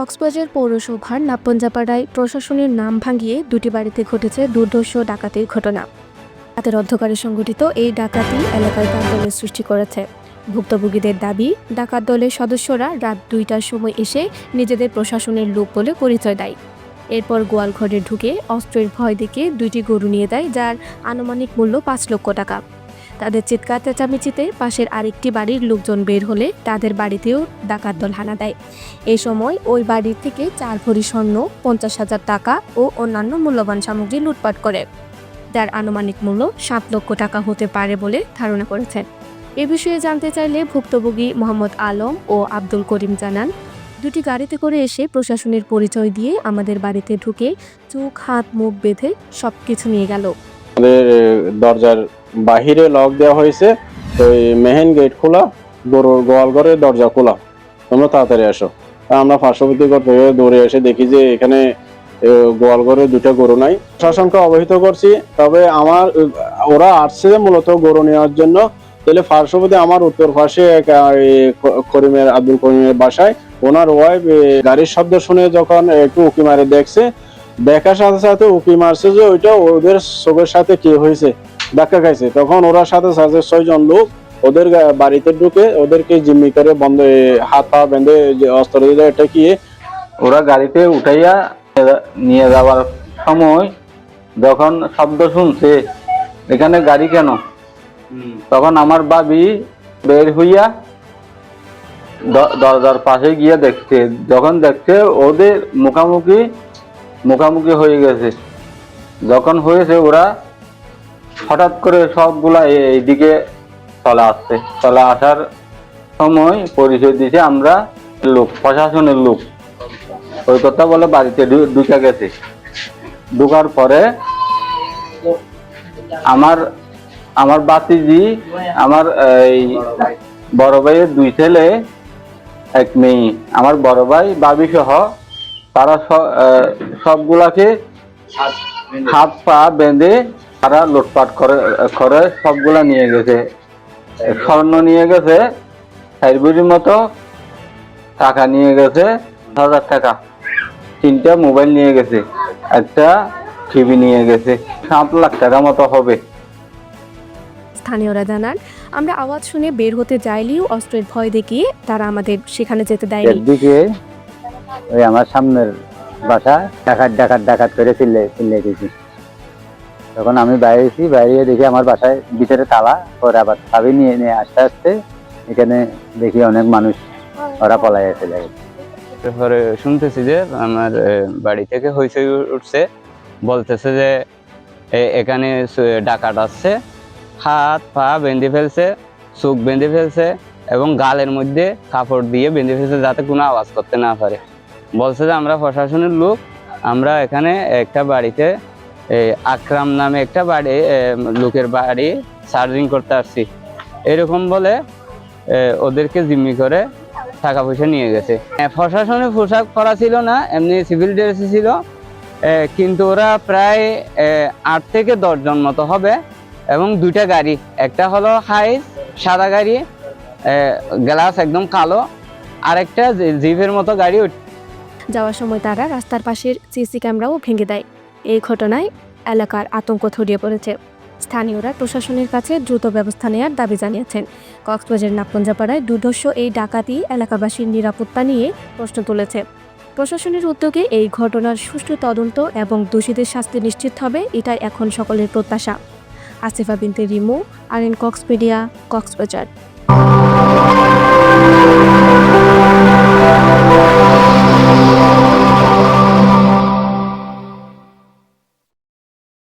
কক্সবাজার পৌরসভার নাপঞ্জাপাড়ায় প্রশাসনের নাম ভাঙিয়ে দুটি বাড়িতে ঘটেছে দুর্ধর্ষ ডাকাতির ঘটনা। রাতের অন্ধকারে সংঘটিত এই ডাকাতি এলাকায় চাঞ্চল্যের সৃষ্টি করেছে। ভুক্তভোগীদের দাবি, ডাকাত দলের সদস্যরা রাত দুইটার সময় এসে নিজেদের প্রশাসনের লোক বলে পরিচয় দেয়। এরপর গোয়ালঘরে ঢুকে অস্ত্রের ভয় দেখে দুইটি গরু নিয়ে দেয় যার আনুমানিক মূল্য পাঁচ লক্ষ টাকা। তাদের চিৎকার চেঁচামেচিতে পাশের আরেকটি বাড়ির লোকজন বের হলে তাদের বাড়িতেও ডাকাত দল হানা দেয়। এই সময় ওই বাড়ির থেকে চার ভরি স্বর্ণ, পঞ্চাশ হাজার টাকা ও অন্যান্য মূল্যবান সামগ্রী লুটপাট করে। যার আনুমানিক মূল্য সাত লক্ষ টাকা হতে পারে বলে ধারণা করেছেন। এ বিষয়ে জানতে চাইলে ভুক্তভোগী মোহাম্মদ আলম ও আব্দুল করিম জানান, দুটি গাড়িতে করে এসে প্রশাসনের পরিচয় দিয়ে আমাদের বাড়িতে ঢুকে চোখ, হাত, মুখ বেঁধে সব কিছু নিয়ে গেল। আমাদের দরজার বাহিরে লক দেওয়া হয়েছে। তো মেহেন গেট খোলা, গরুর গোয়াল ঘরের দরজা খোলা। তোমরা তাড়াতাড়ি আসো। আমরা পার্শ্ববর্তী ঘর থেকে দৌড়ে এসে দেখি যে এখানে গোয়াল ঘরে দুটো গরু নাই। প্রশাসনকে অবহিত করছি, তবে আমার, ওরা আসছে মূলত গরু নেওয়ার জন্য। তাহলে পার্শ্ববর্তী আমার উত্তর পাশে করিমের, আব্দুল করিমের বাসায়। ওনার ওয়াইফ গাড়ির শব্দ শুনে যখন একটু উকি মারে দেখছে দেখার সাথে সাথে উকি মারছে যে ওইটা ওদের চোখের সাথে কি হয়েছে ধাক্কা খাইছে। তখন ওরা সাথে সাথে ছয়জন লোক ওদের বাড়িতে ঢুকে ওদেরকে জিম্মি করে বন্ধ হাত পা বেঁধে অস্ত্র দিয়ে এটা কি ওরা গাড়িতে উঠাইয়া নিয়ে যাওয়ার সময় যখন শব্দ শুনছে এখানে গাড়ি কেন? তখন আমার বাবি বের হইয়া দরজার পাশে গিয়ে দেখছে। যখন দেখছে ওদের মুখামুখি মুখামুখি হয়ে গেছে। যখন হয়েছে ওরা হঠাৎ করে সবগুলা এইদিকে চলে আসছে। চলে আসার সময় পরিচয় দিছে আমরা লোক, প্রশাসনের লোক। ওই কথা বলে বাড়িতে ঢুকে গেছে। ঢুকার পরে আমার আমার বাতিজি, আমার এই বড় ভাইয়ের দুই ছেলে, এক মেয়ে, আমার বড় ভাই বাবি সহ তারা সবগুলাকে হাত পা বেঁধে তারা লুটপাট করে করে সবগুলা নিয়ে গেছে। স্বর্ণ নিয়ে গেছে সাইডবির মতো টাকা নিয়ে গেছে হাজার টাকা। তিনটা মোবাইল নিয়ে গেছে একটা টিভি নিয়ে গেছে সাত লাখ টাকা মতো হবে। স্থানীয়রা জানান আমরা আওয়াজ শুনে বের হতে চাইলেও অস্ত্রের ভয় দেখিয়ে তারা আমাদের সেখানে যেতে দেয়নি। দিকে ওই আমার সামনের বাসা ডাকাত ডাকাত ডাকাত করে চিল্লে চিল্লে দিয়েছি। তখন আমি বাইরেছি বাইরে দেখি আমার বাসায় ভিতরে তালা পরে আবার চাবি নিয়ে নিয়ে আস্তে আস্তে এখানে দেখি অনেক মানুষ ওরা পলাই যায় তারপরে শুনতেছি যে আমার বাড়ি থেকে হইচই উঠছে, বলতেছে যে এখানে ডাকাত আসছে, হাত, পা বেঁধে ফেলছে, চোখ বেঁধে ফেলছে এবং গালের মধ্যে কাপড় দিয়ে বেঁধে ফেলছে যাতে কোনো আওয়াজ করতে না পারে। বলছে যে আমরা প্রশাসনের লোক, আমরা এখানে একটা বাড়িতে আকরাম নামে একটা বাড়ি লোকের বাড়ি চার্জিং করতে আসছি। এরকম বলে ওদেরকে জিম্মি করে টাকা পয়সা নিয়ে গেছে। প্রশাসনের পোশাক পরা ছিল না, এমনি সিভিল ড্রেসে ছিল কিন্তু ওরা প্রায় আট থেকে দশজন মতো হবে, এবং দুইটা গাড়ি। একটা হলো হাইস সাদা গাড়ি গ্লাস একদম কালো, আরেকটা জি- জিপের মতো গাড়ি যাওয়ার সময় তারা রাস্তার পাশের সিসি ক্যামেরাও ভেঙে দেয়। এই ঘটনায় এলাকার আতঙ্ক ছড়িয়ে পড়েছে। স্থানীয়রা প্রশাসনের কাছে দ্রুত ব্যবস্থা নেওয়ার দাবি জানিয়েছেন। কক্সবাজার নাপঞ্জাপাড়ায় দুর্ধর্ষ এই ডাকাতি এলাকাবাসীর নিরাপত্তা নিয়ে প্রশ্ন তুলেছে। প্রশাসনের উদ্যোগে এই ঘটনার সুষ্ঠু তদন্ত এবং দোষীদের শাস্তি নিশ্চিত হবে, এটাই এখন সকলের প্রত্যাশা। আসিফা বিনতে রিমু, আর এন কক্সপিডিয়া কক্সবাজার।